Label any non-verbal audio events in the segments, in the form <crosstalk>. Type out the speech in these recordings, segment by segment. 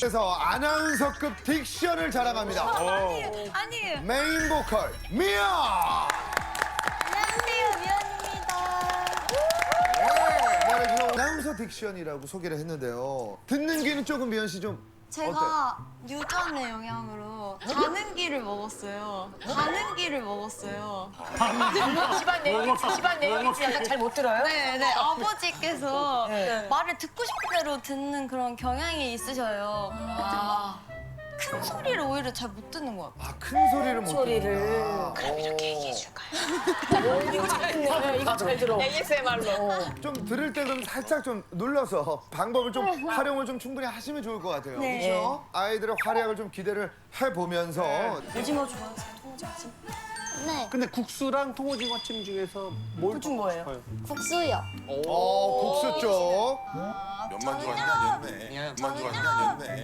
그래서 아나운서급 딕션을 자랑합니다. 아니에요. 메인 보컬 미아. 안녕하세요, 미연입니다. 네, 말해주는 아나운서 딕션이라고 소개를 했는데요. 듣는 귀는 조금 미연 씨 좀 제가 유전의 영향으로 가는기를 먹었어요. 가는기를 먹었어요. 집안 내용이 집안 내용이 약간 잘 못 들어요? 네, 네. 아버지께서 말을 듣고 싶은 대로 듣는 그런 경향이 있으셔요. 아, 큰 소리를 오히려 잘 못 듣는 것 같아요. 아, 큰 소리를 못 소리를. 듣는구나. 그럼 이렇게 얘기해 줄까요? 이거 잘 듣네. 이거 잘 들어. ASMR로. 좀 들을 때 그럼 살짝 좀 눌러서 방법을 좀 활용을 좀 충분히 하시면 좋을 것 같아요. 네. 그렇죠? 아이들의 활약을 좀 기대를 해보면서 오징어 좋아하세요? 통오징어? 네, 근데 국수랑 통오징어찜 중에서 뭘준 거예요? 싶어요? 국수요. 어, 국수 쪽. 면만 좋아하는 게 아니었네. 면만 좋아하는 게 아니었네.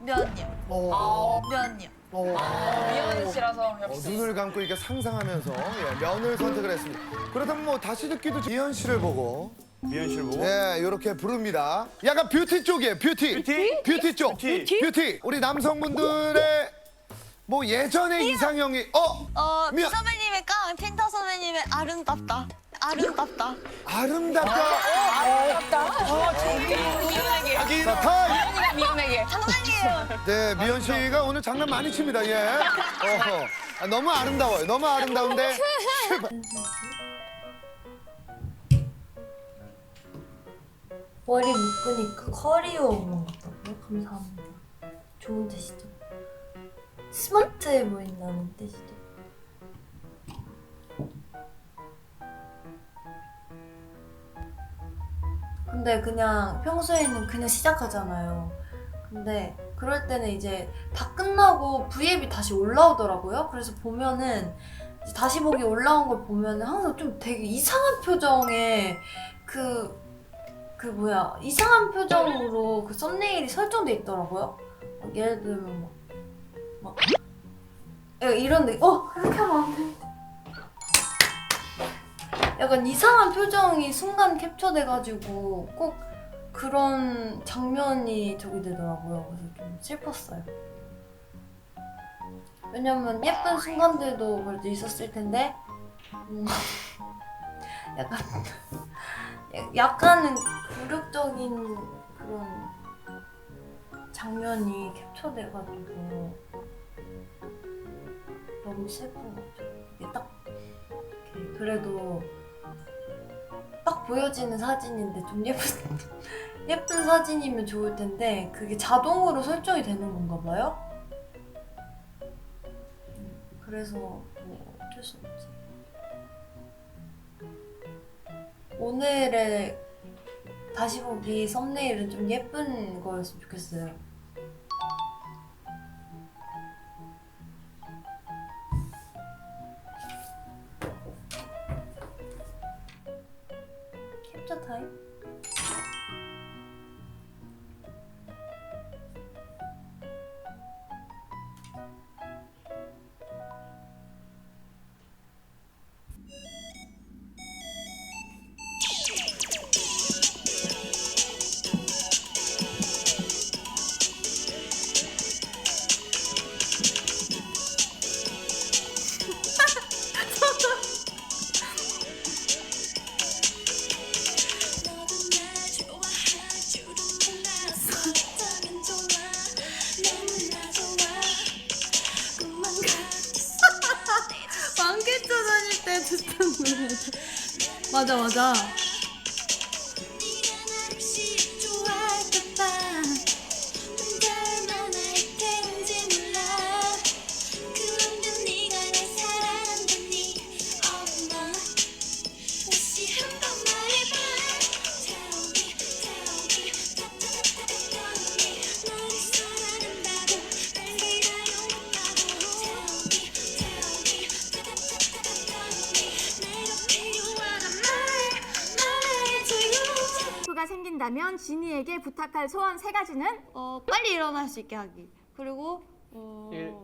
면이요. 어, 면이요. 미연 씨라서 어, 역시. 눈을 감고 이렇게 상상하면서 예, 면을 선택을 했습니다. 그렇다면 뭐 다시 듣기도 미연 씨를 보고 미연 씨를 보고 네, 이렇게 부릅니다. 약간 뷰티 쪽이에요, 뷰티. 뷰티? 쪽. 뷰티? 뷰티. 우리 남성분들의 뭐 예전의 이상형이 어 어, 미안. 선배님의 깡, 펜타 선배님의 아름답다. 아름답다. 아름답다. 미연에게. 자, 타임. 미연에게. 장난이에요. 네, 미연 씨가 오늘 장난 많이 칩니다. 예. 어허. 아, 너무 아름다워요. 너무 아름다운데. 머리 묶으니까 커리어 오는 것 같다고요? 감사합니다. 좋은 뜻이죠. 스마트해 보인다는 뜻이죠. 근데 그냥 평소에는 그냥 시작하잖아요. 근데 그럴 때는 이제 다 끝나고 V앱이 다시 올라오더라고요. 그래서 보면은 이제 다시 보기 올라온 걸 보면은 항상 좀 되게 이상한 표정의 그, 그 뭐야, 이상한 표정으로 그 썸네일이 설정돼 있더라고요. 막 예를 들면 막, 막, 약간 이런 느 어! 이렇게 하면 안 돼. 약간 이상한 표정이 순간 캡처돼가지고 꼭 그런 장면이 저기 되더라고요. 그래서 좀 슬펐어요. 왜냐면 예쁜 순간들도 그래도 있었을 텐데, 음, <laughs> 약간, <laughs> 야- 약간은 굴욕적인 그런 장면이 캡처돼가지고 너무 슬픈 거죠. 이게 딱 그래도 딱 보여지는 사진인데 좀 예쁜 예쁜 사진이면 좋을 텐데 그게 자동으로 설정이 되는 건가 봐요. 음, 그래서 뭐 어쩔 수 없지. 오늘의 다시 보기 썸네일은 좀 예쁜 거였으면 좋겠어요. 네 있다면 지니에게 부탁할 소원 세 가지는 어, 빨리 일어날 수 있게 하기. 그리고 어, 일,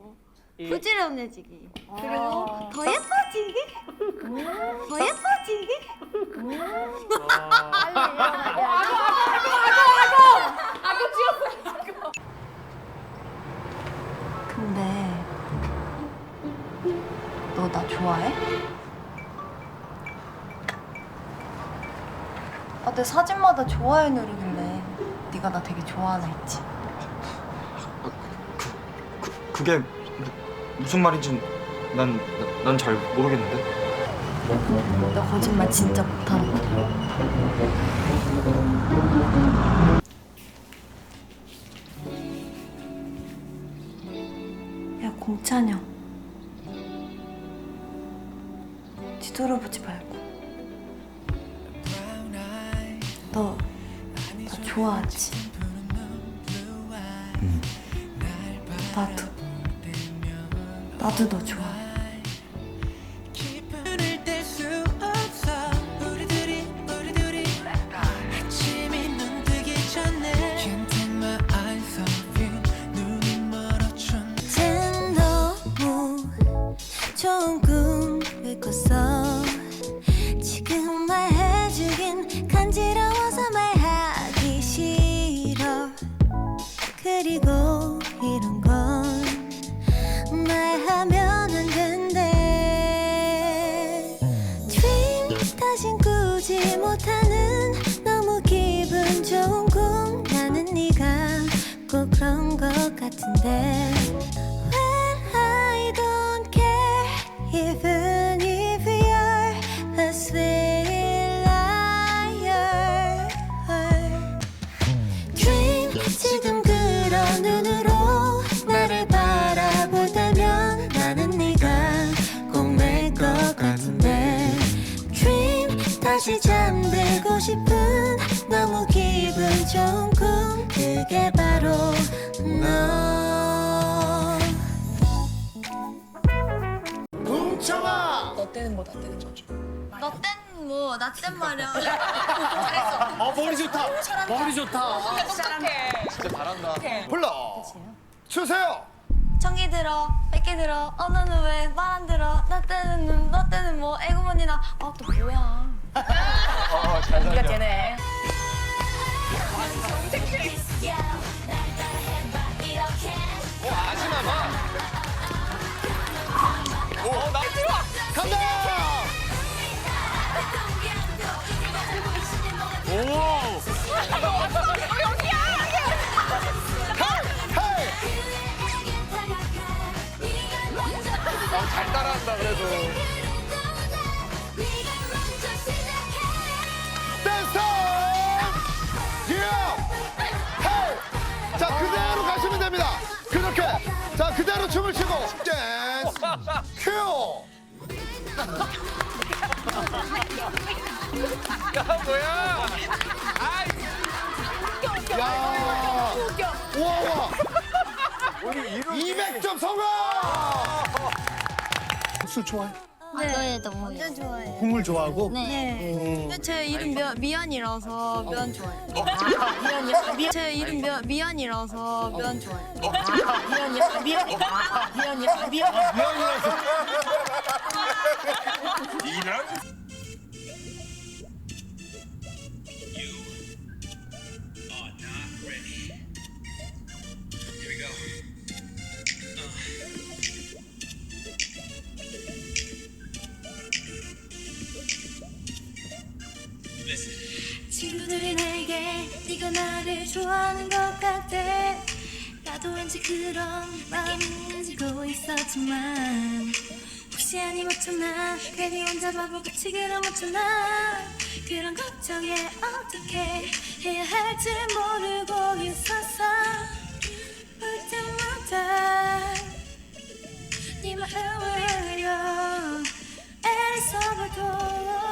이, 부지런해지기. 그리고 더 예뻐지기. 더 예뻐지기. 근데 너 나 좋아해? 아, 내 사진마다 좋아요 누르길래 네가 나 되게 좋아하나 했지. 그, 그게 무, 무슨 말인지 난 난 잘 모르겠는데. 너 거짓말 진짜 못하는 거야. 야 공찬영 뒤돌아보지 말고 너 나 좋아하지? 나도. 나도 너 좋아해 싶은 너무 기분 좋은 꿈 그게 바로 너 뭉쳐봐. 너 때는 뭐나 때는 저. 나땐 뭐, 나 땐 말이야. 어 머리 좋다. 머리 좋다. 불러 주세요. 청기 들어, 백기 들어, 어, 너는 왜 말 안 들어? 나 때는 눈, 너 때는 뭐, 애구머니나. 아, 또 뭐야. <laughs> 네가 되네. 간다. 잘 따라한다 그래도. 그대로 춤을 추고. 댄스. 큐. 야, 우와, 우와. 200점 성공! 술 좋아해? 네, 너무 완전 좋아해. 국물 좋아하고? 네. 제 이름 미, 미안이라서 면 좋아해. 미안이야. 제 이름 미, 미안이라서 면 좋아해. 미안이야. 미안이야. 미안이야. 미안이야. 나를 좋아하는 것 같아. 나도 왠지 그런 마음이 가지고 있었지만 혹시 아님 어쩌나? 괜히 혼자 바보같이 그럼 어쩌나? 그런 걱정에 어떻게 해야 할지 모르고 있었어 볼 때마다 네 마음을 흘려 애를 써봐도